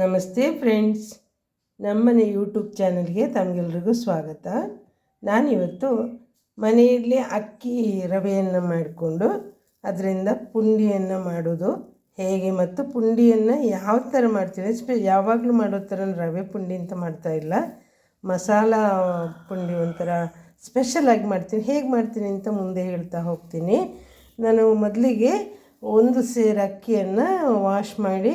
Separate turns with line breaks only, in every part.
ನಮಸ್ತೆ ಫ್ರೆಂಡ್ಸ್. ನಮ್ಮನೆ ಯೂಟ್ಯೂಬ್ ಚಾನಲ್ಗೆ ತಮಗೆಲ್ರಿಗೂ ಸ್ವಾಗತ. ನಾನಿವತ್ತು ಮನೆಯಲ್ಲಿ ಅಕ್ಕಿ ರವೆಯನ್ನು ಮಾಡಿಕೊಂಡು ಅದರಿಂದ ಪುಂಡಿಯನ್ನು ಮಾಡೋದು. ಹೇಗೆ ಮತ್ತು ಪುಂಡಿಯನ್ನು ಯಾವ ಥರ ಮಾಡ್ತೀನಿ ಸ್ಪೆ, ಯಾವಾಗಲೂ ಮಾಡೋ ಥರ ರವೆ ಪುಂಡಿ ಅಂತ ಮಾಡ್ತಾ ಇಲ್ಲ. ಮಸಾಲ ಪುಂಡಿ ಒಂಥರ ಸ್ಪೆಷಲಾಗಿ ಮಾಡ್ತೀನಿ. ಹೇಗೆ ಮಾಡ್ತೀನಿ ಅಂತ ಮುಂದೆ ಹೇಳ್ತಾ ಹೋಗ್ತೀನಿ. ನಾನು ಮೊದಲಿಗೆ ಒಂದು ಸೇರು ಅಕ್ಕಿಯನ್ನು ವಾಶ್ ಮಾಡಿ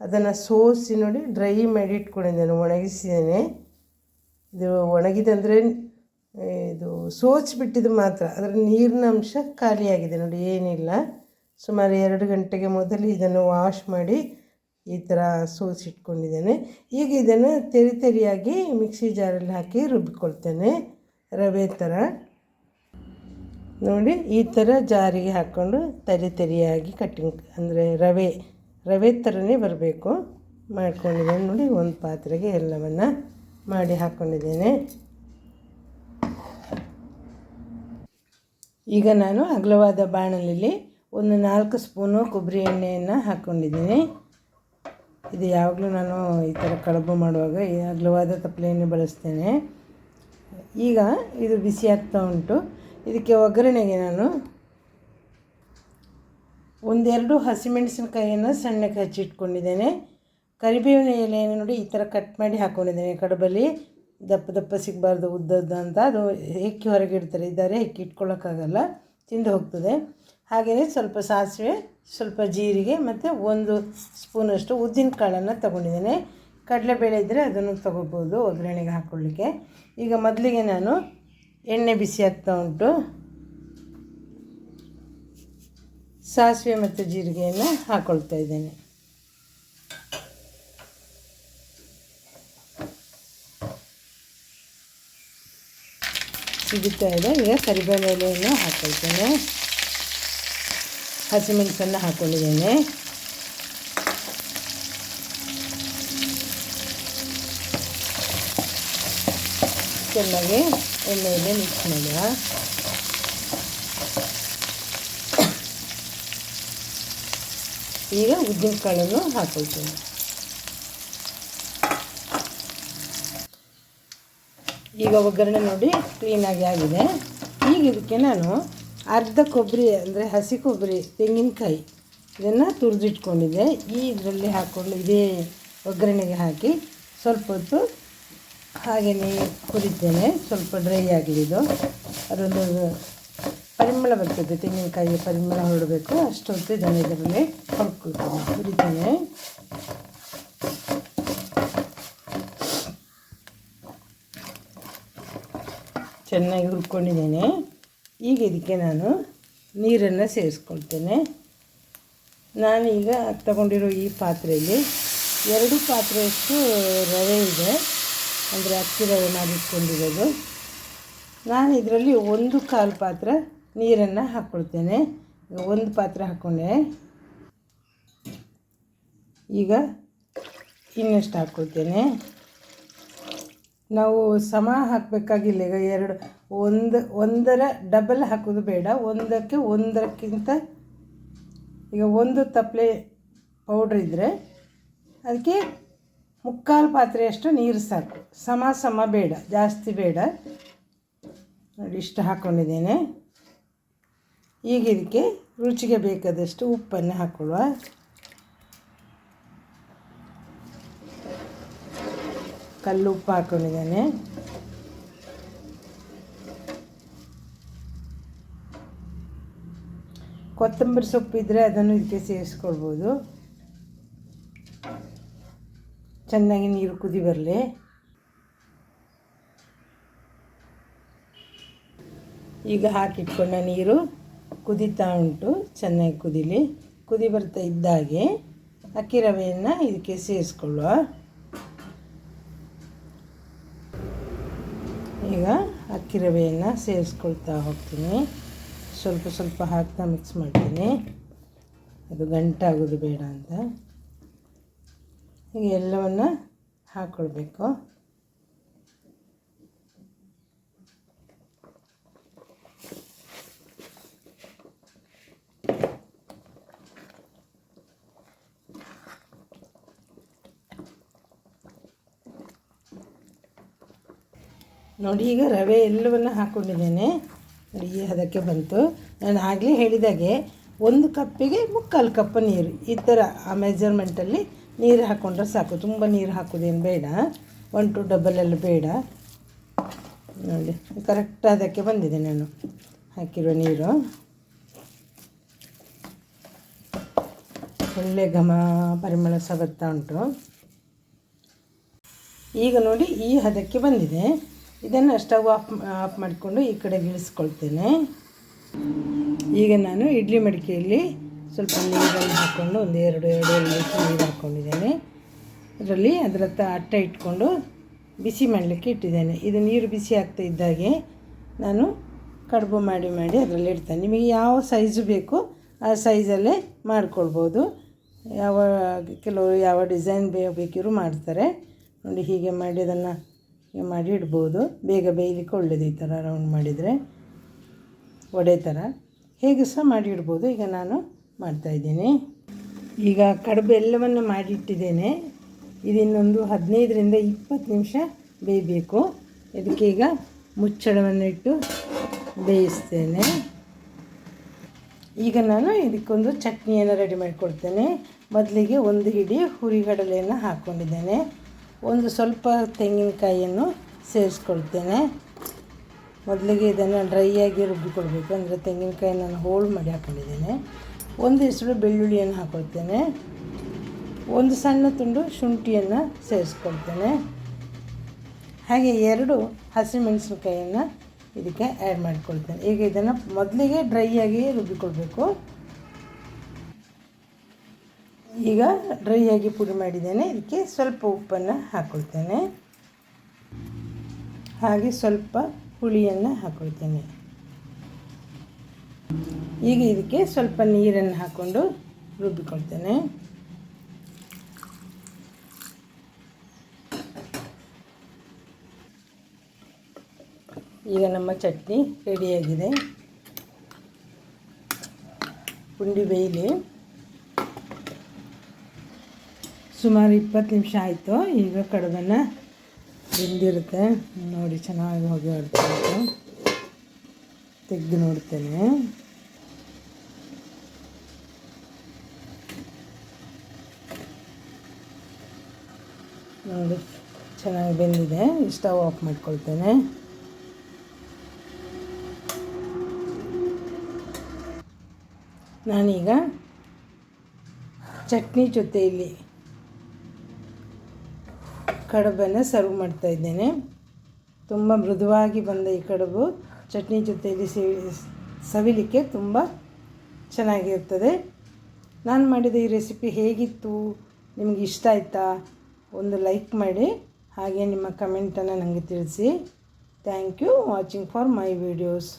ಅದನ್ನು ಸೋಸಿ ನೋಡಿ ಡ್ರೈ ಮಾಡಿ ಇಟ್ಕೊಂಡಿದ್ದೇನೆ ಒಣಗಿಸಿದ್ದೇನೆ. ಇದು ಒಣಗಿದಂದರೆ ಇದು ಸೋಚಿಬಿಟ್ಟಿದ್ದು ಮಾತ್ರ. ಅದರ ನೀರಿನ ಅಂಶ ಖಾಲಿಯಾಗಿದೆ. ನೋಡಿ, ಏನಿಲ್ಲ. ಸುಮಾರು ಎರಡು ಗಂಟೆಗೆ ಮೊದಲು ಇದನ್ನು ವಾಶ್ ಮಾಡಿ ಈ ಥರ ಸೋಸಿಟ್ಕೊಂಡಿದ್ದೇನೆ ಈಗ ಇದನ್ನು ತೆರಿ ತೆರಿಯಾಗಿ ಮಿಕ್ಸಿ ಜಾರಲ್ಲಿ ಹಾಕಿ ರುಬ್ಬಿಕೊಳ್ತೇನೆ. ರವೆ ಥರ ನೋಡಿ, ಈ ಥರ ಜಾರಿಗೆ ಹಾಕ್ಕೊಂಡು ತೆರಿ ತೆರಿಯಾಗಿ ಕಟ್ಟಿಂಗ್ ಅಂದರೆ ರವೆ. ರವೆ ಥರನೇ ಬರಬೇಕು. ಮಾಡ್ಕೊಂಡಿದ್ದೇನೆ ನೋಡಿ, ಒಂದು ಪಾತ್ರೆಗೆ ಎಲ್ಲವನ್ನು ಮಾಡಿ ಹಾಕ್ಕೊಂಡಿದ್ದೇನೆ ಈಗ ನಾನು ಅಗಲವಾದ ಬಾಣಲೆಯಲ್ಲಿ ಒಂದು ನಾಲ್ಕು ಸ್ಪೂನು ಕೊಬ್ಬರಿ ಎಣ್ಣೆಯನ್ನು ಹಾಕ್ಕೊಂಡಿದ್ದೀನಿ ಇದು ಯಾವಾಗಲೂ ನಾನು ಈ ಥರ ಕಡುಬು ಮಾಡುವಾಗ ಅಗಲವಾದ ತಪ್ಪಲೆಯನ್ನು ಬಳಸ್ತೇನೆ. ಈಗ ಇದು ಬಿಸಿ ಆಗ್ತಾ ಉಂಟು. ಇದಕ್ಕೆ ಒಗ್ಗರಣೆಗೆ ನಾನು ಒಂದೆರಡು ಹಸಿಮೆಣಸಿನಕಾಯಿಯನ್ನು ಸಣ್ಣಕ್ಕೆ ಹಚ್ಚಿಟ್ಕೊಂಡಿದ್ದೇನೆ ಕರಿಬೇವಿನ ಎಲೆಯನ್ನು ನೋಡಿ ಈ ಥರ ಕಟ್ ಮಾಡಿ ಹಾಕ್ಕೊಂಡಿದ್ದೇನೆ ಕಡಬಲ್ಲಿ ದಪ್ಪ ದಪ್ಪ ಸಿಗಬಾರ್ದು, ಉದ್ದದ್ದ ಅಂತ. ಅದು ಹೆಕ್ಕಿ ಹೊರಗೆ ಇಡ್ತಾರೆ. ಇದ್ದಾರೆ ಹೆಕ್ಕಿ ಇಟ್ಕೊಳ್ಳೋಕ್ಕಾಗಲ್ಲ ತಿಂದು ಹೋಗ್ತದೆ. ಹಾಗೆಯೇ ಸ್ವಲ್ಪ ಸಾಸಿವೆ, ಸ್ವಲ್ಪ ಜೀರಿಗೆ ಮತ್ತು ಒಂದು ಸ್ಪೂನಷ್ಟು ಉದ್ದಿನ ಕಾಳನ್ನು ತೊಗೊಂಡಿದ್ದೇನೆ. ಕಡಲೆಬೇಳೆ ಇದ್ದರೆ ಅದನ್ನು ತೊಗೋಬೋದು, ಒಗ್ಗರಣೆಗೆ ಹಾಕ್ಕೊಳ್ಳಿಕ್ಕೆ ಈಗ ಮೊದಲಿಗೆ ನಾನು ಎಣ್ಣೆ ಬಿಸಿ ಆಗ್ತಾ ಉಂಟು. ಸಾಸಿವೆ ಮತ್ತು ಜೀರಿಗೆಯನ್ನು ಹಾಕ್ಕೊಳ್ತಾ ಇದ್ದೇನೆ. ಸಿಗುತ್ತಾ ಇದೆ. ಈಗ ಕರಿಬೇವು ಎಲೆಯನ್ನು ಹಾಕ್ಕೊಳ್ತೇನೆ ಹಸಿಮೆಣಸನ್ನು ಹಾಕ್ಕೊಂಡಿದ್ದೇನೆ ಚೆನ್ನಾಗಿ ಎಣ್ಣೆಯಲ್ಲಿ ಮಿಕ್ಸ್ ಮಾಡುವ ಈಗ ಉದ್ದಿನ ಕಾಳನ್ನು ಈಗ ಒಗ್ಗರಣೆ ನೋಡಿ ಕ್ಲೀನಾಗಿ ಆಗಿದೆ. ಈಗ ಇದಕ್ಕೆ ನಾನು ಅರ್ಧ ಕೊಬ್ಬರಿ ಅಂದರೆ ಹಸಿ ಕೊಬ್ಬರಿ, ತೆಂಗಿನಕಾಯಿ ಇದನ್ನು ತುರಿದಿಟ್ಕೊಂಡಿದ್ದೆ. ಈ ಇದರಲ್ಲಿ ಹಾಕ್ಕೊಂಡು ಇದೇ ಒಗ್ಗರಣೆಗೆ ಹಾಕಿ ಸ್ವಲ್ಪ ಹೊತ್ತು ಹಾಗೆಯೇ ಕುದಿತೇನೆ ಸ್ವಲ್ಪ ಡ್ರೈ ಆಗಲಿ ಇದು ಅದೊಂದು ಪರಿಮಳ ಬರ್ತದೆ, ತೆಂಗಿನಕಾಯಿಯ ಪರಿಮಳ ಹೊರಡಬೇಕು. ಅಷ್ಟೊತ್ತು ಇದನ್ನು ಇದರಲ್ಲಿ ಹುರ್ಕೊಳ್ತೇನೆ. ಹುರಿತೇನೆ. ಚೆನ್ನಾಗಿ ಹುರ್ಕೊಂಡಿದ್ದೇನೆ. ಈಗ ಇದಕ್ಕೆ ನಾನು ನೀರನ್ನು ಸೇರಿಸ್ಕೊಳ್ತೇನೆ. ನಾನೀಗ ತಗೊಂಡಿರೋ ಈ ಪಾತ್ರೆಯಲ್ಲಿ ಎರಡು ಪಾತ್ರೆಯಷ್ಟು ರವೆ ಇದೆ. ಅಂದರೆ ಅಕ್ಕಿ ರವೆ ಮಾಡಿಟ್ಕೊಂಡಿರೋದು. ನಾನು ಇದರಲ್ಲಿ ಒಂದು ಕಾಲು ಪಾತ್ರ ನೀರನ್ನು ಹಾಕ್ಕೊಳ್ತೇನೆ. ಒಂದು ಪಾತ್ರೆ ಹಾಕ್ಕೊಂಡೆ. ಈಗ ಇನ್ನಷ್ಟು ಹಾಕ್ಕೊಳ್ತೇನೆ. ನಾವು ಸಮ ಹಾಕಬೇಕಾಗಿಲ್ಲ, ಈಗ ಎರಡು, ಒಂದು, ಒಂದರ ಡಬಲ್ ಹಾಕೋದು ಬೇಡ. ಒಂದಕ್ಕೆ ಒಂದಕ್ಕಿಂತ ಈಗ ಒಂದು ತಪ್ಪಲೆ ಪೌಡ್ರ್ ಇದ್ದರೆ ಅದಕ್ಕೆ ಮುಕ್ಕಾಲು ಪಾತ್ರೆಯಷ್ಟು ನೀರು ಸಾಕು. ಸಮ ಸಮ ಬೇಡ, ಜಾಸ್ತಿ ಬೇಡ. ನೋಡಿ, ಇಷ್ಟು ಹಾಕ್ಕೊಂಡಿದ್ದೇನೆ. ಈಗ ಇದಕ್ಕೆ ರುಚಿಗೆ ಬೇಕಾದಷ್ಟು ಉಪ್ಪನ್ನು ಹಾಕ್ಕೊಳ್ಳುವ. ಕಲ್ಲು ಉಪ್ಪು ಹಾಕ್ಕೊಂಡಿದ್ದೇನೆ ಕೊತ್ತಂಬರಿ ಸೊಪ್ಪು ಇದ್ದರೆ ಅದನ್ನು ಇದಕ್ಕೆ ಸೇರಿಸ್ಕೊಳ್ಬೋದು. ಚೆನ್ನಾಗಿ ನೀರು ಕುದಿ ಬರಲಿ. ಈಗ ಹಾಕಿಟ್ಕೊಂಡ ನೀರು. ಕುದೀತಾ ಉಂಟು, ಚೆನ್ನಾಗಿ ಕುದಿಲಿ. ಕುದಿ ಬರ್ತಾ ಇದ್ದಾಗೆ ಅಕ್ಕಿ ರವೆಯನ್ನು ಇದಕ್ಕೆ ಸೇರಿಸ್ಕೊಳ್ಳುವ. ಈಗ ಅಕ್ಕಿ ರವೆಯನ್ನು ಸೇರಿಸ್ಕೊಳ್ತಾ ಹೋಗ್ತೀನಿ. ಸ್ವಲ್ಪ ಸ್ವಲ್ಪ ಹಾಕ್ತಾ ಮಿಕ್ಸ್ ಮಾಡ್ತೀನಿ. ಅದು ಗಂಟಾಗೋದು ಬೇಡ ಅಂತ. ಈಗ ಎಲ್ಲವನ್ನು ಹಾಕ್ಕೊಳ್ಬೇಕು ನೋಡಿ, ಈಗ ರವೆ ಎಲ್ಲವನ್ನು ಹಾಕ್ಕೊಂಡಿದ್ದೇನೆ ನೋಡಿ, ಈ ಹದಕ್ಕೆ ಬಂತು. ನಾನು ಆಗಲೇ ಹೇಳಿದಾಗೆ ಒಂದು ಕಪ್ಪಿಗೆ ಮುಕ್ಕಾಲು ಕಪ್ ನೀರು. ಈ ಥರ ಆ ಮೆಜರ್ಮೆಂಟಲ್ಲಿ ನೀರು ಹಾಕ್ಕೊಂಡ್ರೆ ಸಾಕು. ತುಂಬ ನೀರು ಹಾಕೋದೇನು ಬೇಡ. ಒನ್ ಟು ಡಬಲ್ ಎಲ್ಲ ಬೇಡ. ನೋಡಿ ಕರೆಕ್ಟ್ ಅದಕ್ಕೆ ಬಂದಿದೆ ನಾನು ಹಾಕಿರುವ ನೀರು. ಒಳ್ಳೆ ಘಮ, ಪರಿಮಳ ಸಹ ಬರ್ತಾ ಉಂಟು. ಈಗ ನೋಡಿ, ಈ ಹದಕ್ಕೆ ಬಂದಿದೆ. ಇದನ್ನು ಸ್ಟವ್ ಆಫ್ ಆಫ್ ಮಾಡಿಕೊಂಡು ಈ ಕಡೆ ಇಳಿಸ್ಕೊಳ್ತೇನೆ. ಈಗ ನಾನು ಇಡ್ಲಿ ಮಡಿಕೆಯಲ್ಲಿ ಸ್ವಲ್ಪ ನೀರನ್ನು ಹಾಕ್ಕೊಂಡು ಒಂದು ಎರಡು ಎರಡು ಎರಡು ನೀರು ಹಾಕ್ಕೊಂಡಿದ್ದೇನೆ ಅದರಲ್ಲಿ ಅದರ ಹತ್ರ ಅಟ್ಟ ಇಟ್ಕೊಂಡು ಬಿಸಿ ಮಾಡಲಿಕ್ಕೆ ಇಟ್ಟಿದ್ದೇನೆ. ಇದು ನೀರು ಬಿಸಿ ಆಗ್ತಾ ಇದ್ದಾಗೆ ನಾನು ಕಡುಬು ಮಾಡಿ ಮಾಡಿ ಅದರಲ್ಲಿ ಇಡ್ತೇನೆ. ನಿಮಗೆ ಯಾವ ಸೈಜು ಬೇಕು ಆ ಸೈಜಲ್ಲೇ ಮಾಡ್ಕೊಳ್ಬೋದು. ಯಾವ, ಕೆಲವರು ಯಾವ ಡಿಸೈನ್ ಬೇಕಿದ್ರು ಮಾಡ್ತಾರೆ. ನೋಡಿ ಹೀಗೆ ಮಾಡಿ ಅದನ್ನು ಮಾಡಿ ಇಡ್ಬೋದು. ಬೇಗ ಬೇಯಲಿಕ್ಕೆ ಒಳ್ಳೇದು ಈ ಥರ ರೌಂಡ್ ಮಾಡಿದರೆ. ವಡೆ ಥರ. ಹೇಗೆ ಸಹ ಮಾಡಿ ಇಡ್ಬೋದು. ಈಗ ನಾನು ಮಾಡ್ತಾಯಿದ್ದೀನಿ ಈಗ ಕಡುಬು ಎಲ್ಲವನ್ನು ಮಾಡಿಟ್ಟಿದ್ದೇನೆ ಇದಿನ್ನೊಂದು ಹದಿನೈದರಿಂದ ಇಪ್ಪತ್ತು ನಿಮಿಷ ಬೇಯಬೇಕು. ಇದಕ್ಕೆ ಈಗ ಮುಚ್ಚಳವನ್ನು ಇಟ್ಟು ಬೇಯಿಸ್ತೇನೆ. ಈಗ ನಾನು ಇದಕ್ಕೊಂದು ಚಟ್ನಿಯನ್ನು ರೆಡಿ ಮಾಡಿಕೊಡ್ತೇನೆ. ಮೊದಲಿಗೆ ಒಂದು ಹಿಡಿ ಹುರಿಗಡಲೆಯನ್ನು ಹಾಕ್ಕೊಂಡಿದ್ದೇನೆ ಒಂದು ಸ್ವಲ್ಪ ತೆಂಗಿನಕಾಯಿಯನ್ನು ಸೇರಿಸ್ಕೊಳ್ತೇನೆ. ಮೊದಲಿಗೆ ಇದನ್ನು ಡ್ರೈಯಾಗಿ ರುಬ್ಬಿಕೊಳ್ಬೇಕು. ಅಂದರೆ ತೆಂಗಿನಕಾಯಿ ನಾನು ಹೋಳು ಮಾಡಿ ಹಾಕೊಂಡಿದ್ದೇನೆ. ಒಂದು ಹೆಸರು ಬೆಳ್ಳುಳ್ಳಿಯನ್ನು ಹಾಕೊಳ್ತೇನೆ. ಒಂದು ಸಣ್ಣ ತುಂಡು ಶುಂಠಿಯನ್ನು ಸೇರಿಸ್ಕೊಳ್ತೇನೆ. ಹಾಗೆ ಎರಡು ಹಸಿಮೆಣಸಿನಕಾಯಿಯನ್ನು ಇದಕ್ಕೆ ಆ್ಯಡ್ ಮಾಡಿಕೊಳ್ತೇನೆ. ಈಗ ಇದನ್ನು ಮೊದಲಿಗೆ ಡ್ರೈಯಾಗಿ ರುಬ್ಬಿಕೊಳ್ಬೇಕು. ಈಗ ಡ್ರೈಯಾಗಿ ಪುಡಿ ಮಾಡಿದ್ದೇನೆ. ಇದಕ್ಕೆ ಸ್ವಲ್ಪ ಉಪ್ಪನ್ನು ಹಾಕ್ಕೊಳ್ತೇನೆ ಹಾಗೆ ಸ್ವಲ್ಪ ಹುಳಿಯನ್ನು ಹಾಕೊಳ್ತೇನೆ. ಈಗ ಇದಕ್ಕೆ ಸ್ವಲ್ಪ ನೀರನ್ನು ಹಾಕ್ಕೊಂಡು ರುಬ್ಬಿಕೊಳ್ತೇನೆ. ಈಗ ನಮ್ಮ ಚಟ್ನಿ ರೆಡಿಯಾಗಿದೆ ಪುಂಡಿ ಬೇಯಲಿ. ಸುಮಾರು ಇಪ್ಪತ್ತು ನಿಮಿಷ ಆಯಿತು. ಈಗ ಕಡುಬನ್ನು ಬೆಂದಿರುತ್ತೆ. ನೋಡಿ, ಚೆನ್ನಾಗಿ ಹೋಗಿ ಹೊಡ್ತಾಯಿತ್ತು ತೆಗೆದು ನೋಡ್ತೇನೆ. ನೋಡಿ, ಚೆನ್ನಾಗಿ ಬೆಂದಿದೆ. ಸ್ಟವ್ ಆಫ್ ಮಾಡ್ಕೊಳ್ತೇನೆ. ನಾನೀಗ ಚಟ್ನಿ ಜೊತೆಯಲ್ಲಿ ಕಡುಬನ್ನು ಸರ್ವ್ ಮಾಡ್ತಾ ಇದ್ದೇನೆ. ತುಂಬ ಮೃದುವಾಗಿ ಬಂದ ಈ ಕಡುಬು ಚಟ್ನಿ ಜೊತೆಯಲ್ಲಿ ಸೇವಿ ಸವಿಲಿಕ್ಕೆ ತುಂಬ ಚೆನ್ನಾಗಿರ್ತದೆ ನಾನು ಮಾಡಿದ ಈ ರೆಸಿಪಿ ಹೇಗಿತ್ತು? ನಿಮಗೆ ಇಷ್ಟ ಆಯಿತಾ? ಒಂದು ಲೈಕ್ ಮಾಡಿ, ಹಾಗೆ ನಿಮ್ಮ ಕಮೆಂಟನ್ನು ನನಗೆ ತಿಳಿಸಿ. Thank you watching for my videos